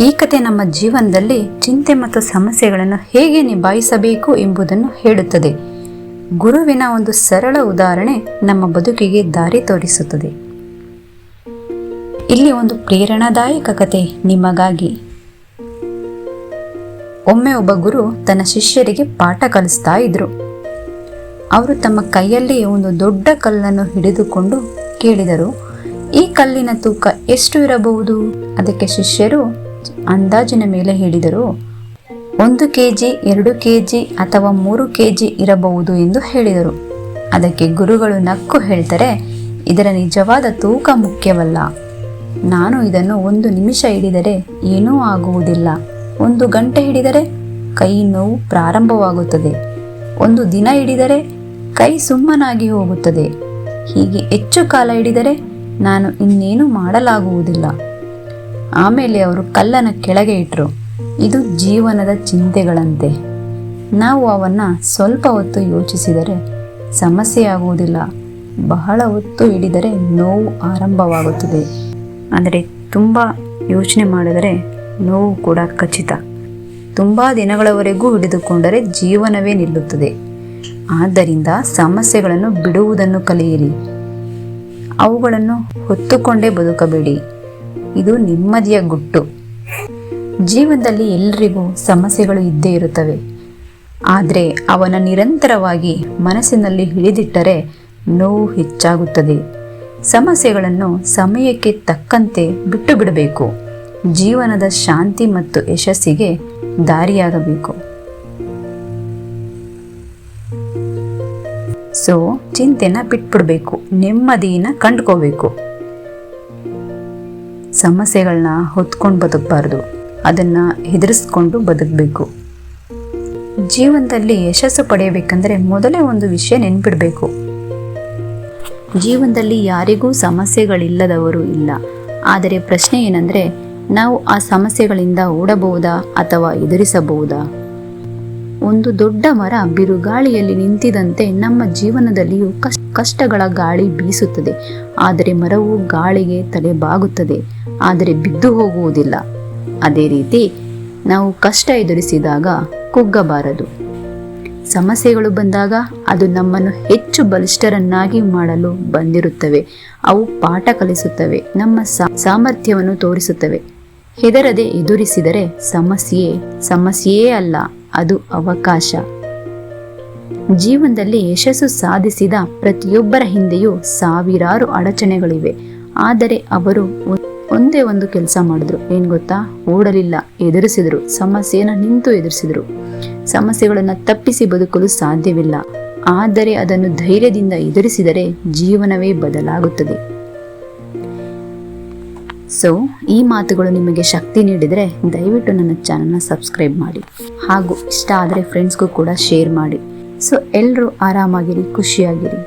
ಈ ಕತೆ ನಮ್ಮ ಜೀವನದಲ್ಲಿ ಚಿಂತೆ ಮತ್ತು ಸಮಸ್ಯೆಗಳನ್ನು ಹೇಗೆ ನಿಭಾಯಿಸಬೇಕು ಎಂಬುದನ್ನು ಹೇಳುತ್ತದೆ. ಗುರುವಿನ ಒಂದು ಸರಳ ಉದಾಹರಣೆ ನಮ್ಮ ಬದುಕಿಗೆ ದಾರಿ ತೋರಿಸುತ್ತದೆ. ಇಲ್ಲಿ ಒಂದು ಪ್ರೇರಣಾದಾಯಕ ಕತೆ ನಿಮಗಾಗಿ. ಒಮ್ಮೆ ಒಬ್ಬ ಗುರು ತನ್ನ ಶಿಷ್ಯರಿಗೆ ಪಾಠ ಕಲಿಸ್ತಾ ಇದ್ರು. ಅವರು ತಮ್ಮ ಕೈಯಲ್ಲಿ ಒಂದು ದೊಡ್ಡ ಕಲ್ಲನ್ನು ಹಿಡಿದುಕೊಂಡು ಕೇಳಿದರು. ಈ ಕಲ್ಲಿನ ತೂಕ ಎಷ್ಟು ಇರಬಹುದು? ಅದಕ್ಕೆ ಶಿಷ್ಯರು ಅಂದಾಜಿನ ಮೇಲೆ ಹೇಳಿದರು ಒಂದು ಕೆಜಿ, ಎರಡು ಕೆಜಿ ಅಥವಾ ಮೂರು ಕೆಜಿ ಇರಬಹುದು ಎಂದು ಹೇಳಿದರು. ಅದಕ್ಕೆ ಗುರುಗಳು ನಕ್ಕು ಹೇಳ್ತಾರೆ, ಇದರ ನಿಜವಾದ ತೂಕ ಮುಖ್ಯವಲ್ಲ. ನಾನು ಇದನ್ನು ಒಂದು ನಿಮಿಷ ಹಿಡಿದರೆ ಏನೂ ಆಗುವುದಿಲ್ಲ. ಒಂದು ಗಂಟೆ ಹಿಡಿದರೆ ಕೈ ನೋವು ಪ್ರಾರಂಭವಾಗುತ್ತದೆ. ಒಂದು ದಿನ ಹಿಡಿದರೆ ಕೈ ಸುಮ್ಮನಾಗಿ ಹೋಗುತ್ತದೆ. ಹೀಗೆ ಹೆಚ್ಚು ಕಾಲ ಹಿಡಿದರೆ ನಾನು ಇನ್ನೇನು ಮಾಡಲಾಗುವುದಿಲ್ಲ. ಆಮೇಲೆ ಅವರು ಕಲ್ಲನ್ನು ಕೆಳಗೆ ಇಟ್ಟರು ಇದು ಜೀವನದ ಚಿಂತೆಗಳಂತೆ. ನಾವು ಅವನ್ನ ಸ್ವಲ್ಪ ಹೊತ್ತು ಯೋಚಿಸಿದರೆ ಸಮಸ್ಯೆ ಆಗುವುದಿಲ್ಲ ಬಹಳ ಹೊತ್ತು ಹಿಡಿದರೆ ನೋವು ಆರಂಭವಾಗುತ್ತದೆ. ಆದರೆ ತುಂಬ ಯೋಚನೆ ಮಾಡಿದರೆ ನೋವು ಕೂಡ ಖಚಿತ. ತುಂಬ ದಿನಗಳವರೆಗೂ ಹಿಡಿದುಕೊಂಡರೆ ಜೀವನವೇ ನಿಲ್ಲುತ್ತದೆ. ಆದ್ದರಿಂದ ಸಮಸ್ಯೆಗಳನ್ನು ಬಿಡುವುದನ್ನು ಕಲಿಯಿರಿ. ಅವುಗಳನ್ನು ಹೊತ್ತುಕೊಂಡೇ ಬದುಕಬೇಡಿ. ಇದು ನೆಮ್ಮದಿಯ ಗುಟ್ಟು. ಜೀವನದಲ್ಲಿ ಎಲ್ಲರಿಗೂ ಸಮಸ್ಯೆಗಳು ಇದ್ದೇ ಇರುತ್ತವೆ. ಆದರೆ ಅವನ ನಿರಂತರವಾಗಿ ಮನಸ್ಸಿನಲ್ಲಿ ಹಿಡಿದಿಟ್ಟರೆ ನೋವು ಹೆಚ್ಚಾಗುತ್ತದೆ. ಸಮಸ್ಯೆಗಳನ್ನು ಸಮಯಕ್ಕೆ ತಕ್ಕಂತೆ ಬಿಟ್ಟು ಬಿಡಬೇಕು ಜೀವನದ ಶಾಂತಿ ಮತ್ತು ಯಶಸ್ಸಿಗೆ ದಾರಿಯಾಗಬೇಕು. ಸೊ ಚಿಂತೆನ ಬಿಟ್ಬಿಡ್ಬೇಕು. ನೆಮ್ಮದಿನ ಕಂಡ್ಕೋಬೇಕು. ಸಮಸ್ಯೆಗಳನ್ನ ಹೊತ್ಕೊಂಡು ಬದುಕಬಾರ್ದು. ಅದನ್ನು ಎದುರಿಸ್ಕೊಂಡು ಬದುಕಬೇಕು. ಜೀವನದಲ್ಲಿ ಯಶಸ್ಸು ಪಡೆಯಬೇಕಂದ್ರೆ ಮೊದಲೇ ಒಂದು ವಿಷಯ ನೆನ್ಪಿಡಬೇಕು. ಜೀವನದಲ್ಲಿ ಯಾರಿಗೂ ಸಮಸ್ಯೆಗಳಿಲ್ಲದವರು ಇಲ್ಲ. ಆದರೆ ಪ್ರಶ್ನೆ ಏನಂದ್ರೆ, ನಾವು ಆ ಸಮಸ್ಯೆಗಳಿಂದ ಓಡಬಹುದಾ ಅಥವಾ ಎದುರಿಸಬಹುದಾ? ಒಂದು ದೊಡ್ಡ ಮರ ಬಿರುಗಾಳಿಯಲ್ಲಿ ನಿಂತಿದಂತೆ ನಮ್ಮ ಜೀವನದಲ್ಲಿಯೂ ಕಷ್ಟ ಕಷ್ಟಗಳ ಗಾಳಿ ಬೀಸುತ್ತದೆ. ಆದರೆ ಮರವು ಗಾಳಿಗೆ ತಲೆ ಬಾಗುತ್ತದೆ ಆದರೆ ಬಿದ್ದು ಹೋಗುವುದಿಲ್ಲ. ಅದೇ ರೀತಿ ನಾವು ಕಷ್ಟ ಎದುರಿಸಿದಾಗ ಕುಗ್ಗಬಾರದು. ಸಮಸ್ಯೆಗಳು ಬಂದಾಗ ಅದು ನಮ್ಮನ್ನು ಹೆಚ್ಚು ಬಲಿಷ್ಠರನ್ನಾಗಿ ಮಾಡಲು ಬಂದಿರುತ್ತವೆ. ಅವು ಪಾಠ ಕಲಿಸುತ್ತವೆ. ನಮ್ಮ ಸಾಮರ್ಥ್ಯವನ್ನು ತೋರಿಸುತ್ತವೆ. ಹೆದರದೆ ಎದುರಿಸಿದರೆ ಸಮಸ್ಯೆ, ಸಮಸ್ಯೆಯೇ ಅಲ್ಲ. ಅದು ಅವಕಾಶ. ಜೀವನದಲ್ಲಿ ಯಶಸ್ಸು ಸಾಧಿಸಿದ ಪ್ರತಿಯೊಬ್ಬರ ಹಿಂದೆಯೂ ಸಾವಿರಾರು ಅಡಚಣೆಗಳಿವೆ. ಆದರೆ ಅವರು ಒಂದೇ ಒಂದು ಕೆಲಸ ಮಾಡಿದ್ರು. ಏನ್ ಗೊತ್ತಾ? ಓಡಲಿಲ್ಲ. ಎದುರಿಸಿದ್ರು. ಸಮಸ್ಯೆಯನ್ನು ನಿಂತು ಎದುರಿಸಿದ್ರು. ಸಮಸ್ಯೆಗಳನ್ನು ತಪ್ಪಿಸಿ ಬದುಕಲು ಸಾಧ್ಯವಿಲ್ಲ. ಆದರೆ ಅದನ್ನು ಧೈರ್ಯದಿಂದ ಎದುರಿಸಿದರೆ ಜೀವನವೇ ಬದಲಾಗುತ್ತದೆ. ಸೊ ಈ ಮಾತುಗಳು ನಿಮಗೆ ಶಕ್ತಿ ನೀಡಿದರೆ ದಯವಿಟ್ಟು ನನ್ನ ಚಾನಲ್ನ ಸಬ್ಸ್ಕ್ರೈಬ್ ಮಾಡಿ. ಹಾಗೂ ಇಷ್ಟ ಆದರೆ ಫ್ರೆಂಡ್ಸ್ಗೂ ಕೂಡ ಶೇರ್ ಮಾಡಿ. ಸೊ ಎಲ್ಲರೂ ಆರಾಮಾಗಿರಿ ಖುಷಿಯಾಗಿರಿ.